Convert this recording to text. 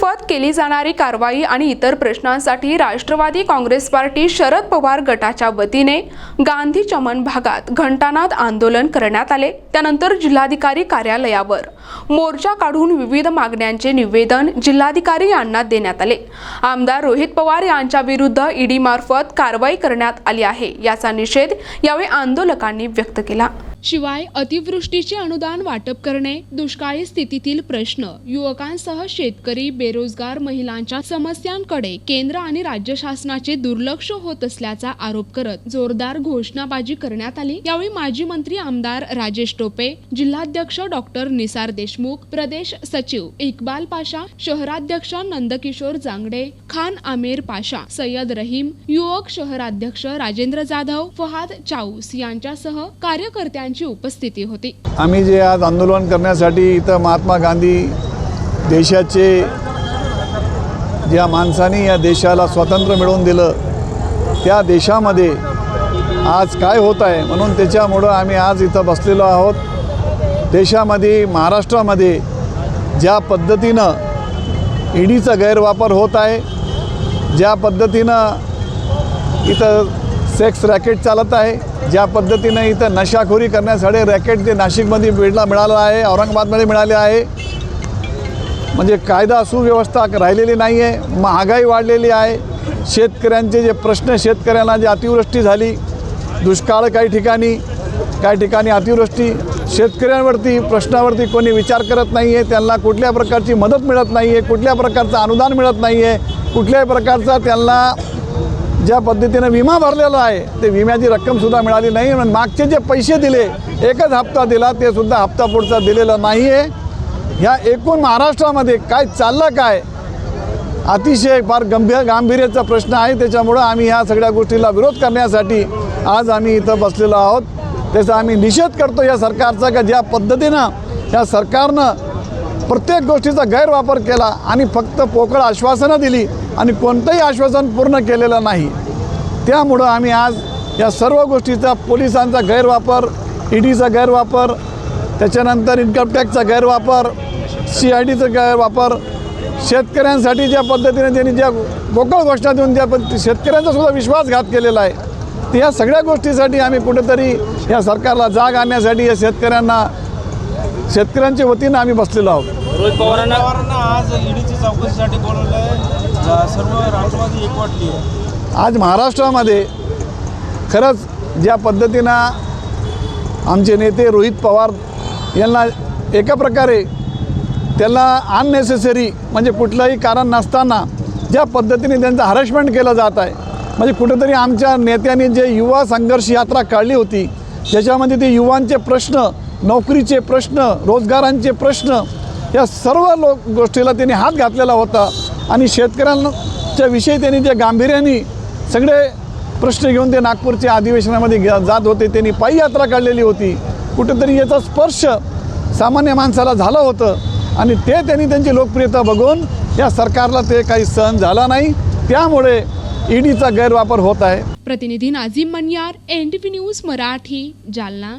मार्फत केली जाणारी कारवाई आणि इतर प्रश्नांसाठी राष्ट्रवादी काँग्रेस पार्टी शरद पवार गटाच्या वतीने गांधी चमन भागात घंटानाद आंदोलन करण्यात आले. त्यानंतर जिल्हाधिकारी कार्यालयावर मोर्चा काढून विविध मागण्यांचे निवेदन जिल्हाधिकारी यांना देण्यात आले. आमदार रोहित पवार यांच्या विरुद्ध ईडी मार्फत कारवाई करण्यात आली आहे याचा निषेध यावेळी आंदोलकांनी व्यक्त केला. शिवाय अतिवृष्टीचे अनुदान वाटप करणे दुष्काळी स्थितीतील प्रश्न. युवकांसह शेतकरी बेरोजगार महिलांच्या समस्यांकडे केंद्र आणि राज्य शासनाचे दुर्लक्ष होत असल्याचा आरोप करत जोरदार घोषणाबाजी करण्यात आली. यावेळी माजी मंत्री आमदार राजेश टोपे जिल्हाध्यक्ष डॉक्टर निसार देशमुख प्रदेश सचिव इकबाल पाशा शहराध्यक्ष नंदकिशोर जांगडे खान आमेर पाशा सय्यद रहीम युवक शहराध्यक्ष राजेंद्र जाधव फहाद चाऊस यांच्यासह कार्यकर्त्यांची उपस्थिती होती. आम्ही जे आज आंदोलन करण्यासाठी इथं महात्मा गांधी देशाचे ज्या माणसाने या देशाला स्वातंत्र्य मिळवून दिलं त्या देशामध्ये आज काय होत आहे म्हणून त्याच्यामुळं आम्ही आज इथं बसलेलो आहोत. देशामध्ये महाराष्ट्रामध्ये ज्या पद्धतीनं ईडीचा गैरवापर होत आहे ज्या पद्धतीनं इथं सेक्स रॅकेट चालत आहे. ज्या पद्धतीनं इथं नशाखोरी करण्यासाठी रॅकेट जे नाशिकमध्ये बीडला मिळालं आहे औरंगाबादमध्ये मिळाले आहे. म्हणजे कायदा सुव्यवस्था राहिलेली नाही आहे महागाई वाढलेली आहे. शेतकऱ्यांचे जे प्रश्न शेतकऱ्यांना जे अतिवृष्टी झाली दुष्काळ काही ठिकाणी काही ठिकाणी अतिवृष्टी शेतकऱ्यांवरती प्रश्नावरती कोणी विचार करत नाही आहे त्यांना कुठल्या प्रकारची मदत मिळत नाही आहे कुठल्या प्रकारचं अनुदान मिळत नाही आहे कुठल्याही प्रकारचा त्यांना ज्या पद्धतीनं विमा भरलेला आहे ते विम्याची रक्कमसुद्धा मिळाली नाही आणि मागचे जे पैसे दिले एकच हप्ता दिला ते सुद्धा हप्ता पुढचा दिलेला नाही आहे ह्या एकूण महाराष्ट्रामध्ये काय चाललं काय अतिशय फार गंभीर गांभीर्याचा प्रश्न आहे. त्याच्यामुळं आम्ही ह्या सगळ्या गोष्टीला विरोध करण्यासाठी आज आम्ही इथं बसलेलो आहोत. त्याचा आम्ही निषेध करतो या सरकारचा का ज्या पद्धतीनं या सरकारनं प्रत्येक गोष्टीचा गैरवापर केला आणि फक्त पोकळ आश्वासनं दिली आणि कोणतंही आश्वासन पूर्ण केलेलं नाही. त्यामुळं आम्ही आज या सर्व गोष्टीचा पोलिसांचा गैरवापर ईडीचा गैरवापर त्याच्यानंतर इन्कम टॅक्सचा गैरवापर सी आय डीचा गैरवापर शेतकऱ्यांसाठी ज्या पद्धतीने त्यांनी ज्या गोकळ घोषणा देऊन ज्या पद्धती शेतकऱ्यांचा सुद्धा विश्वासघात केलेला आहे. तर या सगळ्या गोष्टीसाठी आम्ही कुठेतरी या सरकारला जाग आणण्यासाठी या शेतकऱ्यांना शेतकऱ्यांच्या वतीनं आम्ही बसलेलो आहोत. रोहित पवारांना पवारांना आज ईडीची चौकशीसाठी बोलवलंय. सर्व राष्ट्रवादी एकवटली आहे. आज महाराष्ट्रामध्ये खरंच ज्या पद्धतीनं आमचे नेते रोहित पवार यांना एका प्रकारे त्यांना अननेसेसरी म्हणजे कुठलंही कारण नसताना ज्या पद्धतीने त्यांचं हॅरेसमेंट केलं जात आहे म्हणजे कुठेतरी आमच्या नेत्यांनी जे युवा संघर्ष यात्रा काढली होती ज्याच्यामध्ये ते युवांचे प्रश्न नोकरीचे प्रश्न रोजगारांचे प्रश्न या सर्व लोक गोष्टीला त्यांनी हात घातलेला होता. आणि शेतकऱ्यांच्या विषयी त्यांनी जे गांभीर्याने सगळे प्रश्न घेऊन ते नागपूरच्या अधिवेशनामध्ये जात होते त्यांनी पायी यात्रा काढलेली होती. कुठेतरी याचा स्पर्श सामान्य माणसाला झालं होतं. आणि ते त्यांनी त्यांची लोकप्रियता बघून या सरकारला ते काही सहन झाला नाही. त्यामुळे ईडीचा गैरवापर होत आहे. प्रतिनिधी नाझीम मन्यार एन न्यूज मराठी जालना.